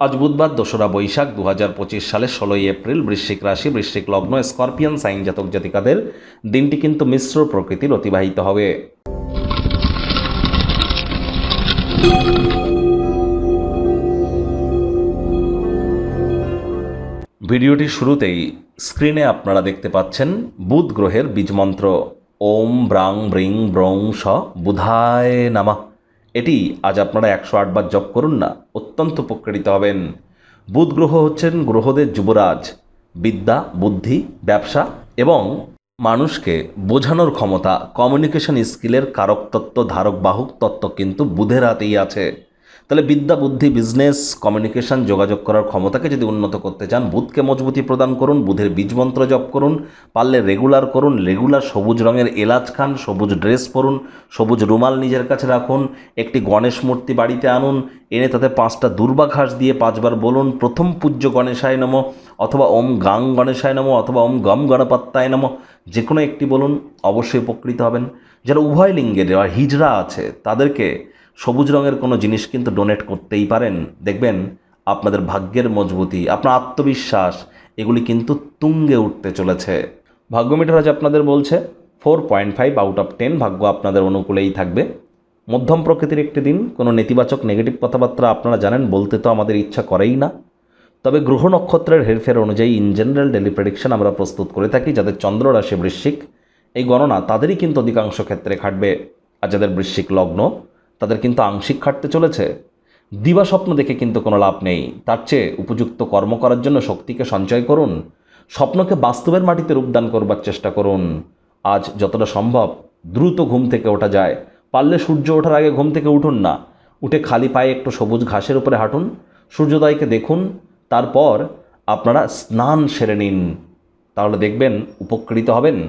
আজ বুধবার দোসরা বৈশাখ দু হাজার পঁচিশ সালের ষোলোই এপ্রিল বৃশ্চিক রাশি, বৃশ্চিক লগ্ন, স্করপিয়ান, সাইন জাতক জাতিকাদের দিনটি কিন্তু মিশ্র প্রকৃতির অতিবাহিত হবে। ভিডিওটির শুরুতেই স্ক্রিনে আপনারা দেখতে পাচ্ছেন বুধ গ্রহের বীজমন্ত্র। ওম ব্রাং ব্রিং ব্রং স বুধায় নামা। এটি আজ আপনারা একশো আটবার জপ করুন না, অত্যন্ত উপকৃত হবেন। বুধ গ্রহ হচ্ছেন গ্রহদের যুবরাজ। বিদ্যা, বুদ্ধি, ব্যবসা এবং মানুষকে বোঝানোর ক্ষমতা কমিউনিকেশন স্কিলের কারক তত্ত্ব ধারক বাহক তত্ত্ব কিন্তু বুধের হাতেই আছে। তাহলে বিদ্যা, বুদ্ধি বিজনেস কমিউনিকেশন যোগাযোগ করার ক্ষমতাকে যদি উন্নত করতে চান, বুধকে মজবুতি প্রদান করুন, বুধের বীজমন্ত্র জপ করুন, পারলে রেগুলার করুন রেগুলার সবুজ রঙের এলাচ খান, সবুজ ড্রেস পরুন, সবুজ রুমাল নিজের কাছে রাখুন, একটি গণেশ মূর্তি বাড়িতে আনুন, এনে তাতে পাঁচটা দুর্বা ঘাস দিয়ে পাঁচবার বলুন, প্রথম পূজ্য গণেশায় নম, অথবা ওম গাং গণেশায় নম, অথবা ওম গম গণপাত্তায় নম যে কোনো একটি বলুন, অবশ্যই উপকৃত হবেন। যারা উভয় লিঙ্গের হিজড়া আছে, তাদেরকে সবুজ রঙের কোনো জিনিস কিন্তু ডোনেট করতেই পারেন। দেখবেন আপনাদের ভাগ্যের মজবুতি, আপনার আত্মবিশ্বাস, এগুলি কিন্তু তুঙ্গে উঠতে চলেছে। ভাগ্যমিটার আজ আপনাদের বলছে four point five out of ten ভাগ্য আপনাদের অনুকূলেই থাকবে। মধ্যম প্রকৃতির একটি দিন, কোনো নেতিবাচক নেগেটিভ কথাবার্তা আপনারা জানেন, বলতে তো আমাদের ইচ্ছা করেই না। তবে গ্রহ নক্ষত্রের হেরফের অনুযায়ী ইন জেনারেল ডেলি প্রেডিকশন আমরা প্রস্তুত করে থাকি, যাদের চন্দ্র রাশি বৃশ্চিক। এই গণনা তাদেরই কিন্তু অধিকাংশ ক্ষেত্রে খাটবে আর যাদের বৃশ্চিক লগ্ন তাদের কিন্তু আংশিক খাটতে চলেছে। দিবা স্বপ্ন দেখে কিন্তু কোনো লাভ নেই। তার চেয়ে উপযুক্ত কর্ম করার জন্য শক্তিকে সঞ্চয় করুন, স্বপ্নকে বাস্তবের মাটিতে রূপদান করবার চেষ্টা করুন। আজ যতটা সম্ভব দ্রুত ঘুম থেকে ওঠা যায়। পারলে সূর্য ওঠার আগে ঘুম থেকে উঠুন না। উঠে খালি পায়ে একটু সবুজ ঘাসের উপরে হাঁটুন। সূর্যোদয়কে দেখুন, তারপর আপনারা স্নান সেরে নিন। তাহলে দেখবেন উপকৃত হবেন।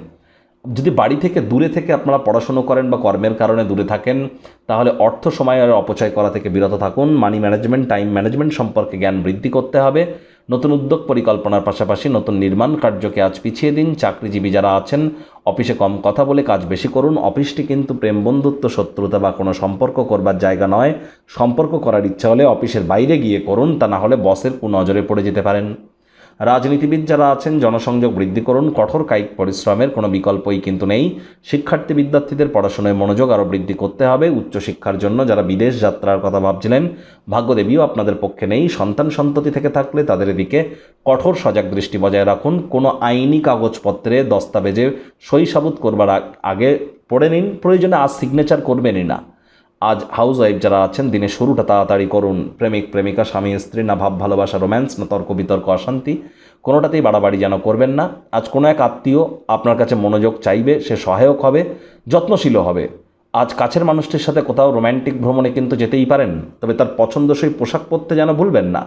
যদি বাড়ি থেকে দূরে থেকে আপনারা পড়াশুনো করেন বা কর্মের কারণে দূরে থাকেন, তাহলে অর্থ সময়ের অপচয় করা থেকে বিরত থাকুন। মানি ম্যানেজমেন্ট টাইম ম্যানেজমেন্ট সম্পর্কে জ্ঞান বৃদ্ধি করতে হবে। নতুন উদ্যোগ পরিকল্পনার পাশাপাশি নতুন নির্মাণ কার্যকে আজ পিছিয়ে দিন। চাকরিজীবী যারা আছেন, অফিসে কম কথা বলে কাজ বেশি করুন। অফিসটি কিন্তু প্রেম, বন্ধুত্ব, শত্রুতা বা কোনো সম্পর্ক করবার জায়গা নয়। সম্পর্ক করার ইচ্ছা হলে অফিসের বাইরে গিয়ে করুন। তা না হলে বসের কুনজরে পড়ে যেতে পারেন। রাজনীতিবিদ যারা আছেন, জনসংযোগ বৃদ্ধি করুন, কঠোর কায়িক পরিশ্রমের কোনো বিকল্পই কিন্তু নেই। শিক্ষার্থী বিদ্যার্থীদের পড়াশোনায় মনোযোগ আরও বৃদ্ধি করতে হবে। উচ্চশিক্ষার জন্য যারা বিদেশ যাত্রার কথা ভাবছিলেন, ভাগ্যদেবীও আপনাদের পক্ষে নেই। সন্তান সন্ততি থেকে থাকলে তাদের এদিকে কঠোর সজাগ দৃষ্টি বজায় রাখুন। কোনো আইনি কাগজপত্রে দস্তাবেজে সই সাবুত করবার আগে পড়ে নিন। প্রয়োজনে আজ সিগনেচার করবেনই না। আজ হাউস ওয়াইফ যারা আছেন দিনে শুরুটা তাড়াতাড়ি করুন। প্রেমিক, প্রেমিকা, স্বামী, স্ত্রী, না ভাব, ভালোবাসা, রোম্যান্স, না তর্ক, বিতর্ক, অশান্তি, কোনোটাতেই বাড়াবাড়ি যেন করবেন না। আজ কোনো এক আত্মীয় আপনার কাছে মনোযোগ চাইবে, সে সহায়ক হবে যত্নশীল হবে। আজ কাছের মানুষটির সাথে কোথাও রোম্যান্টিক ভ্রমণে কিন্তু যেতেই পারেন, তবে তার পছন্দসই পোশাক পরতে যেন ভুলবেন না।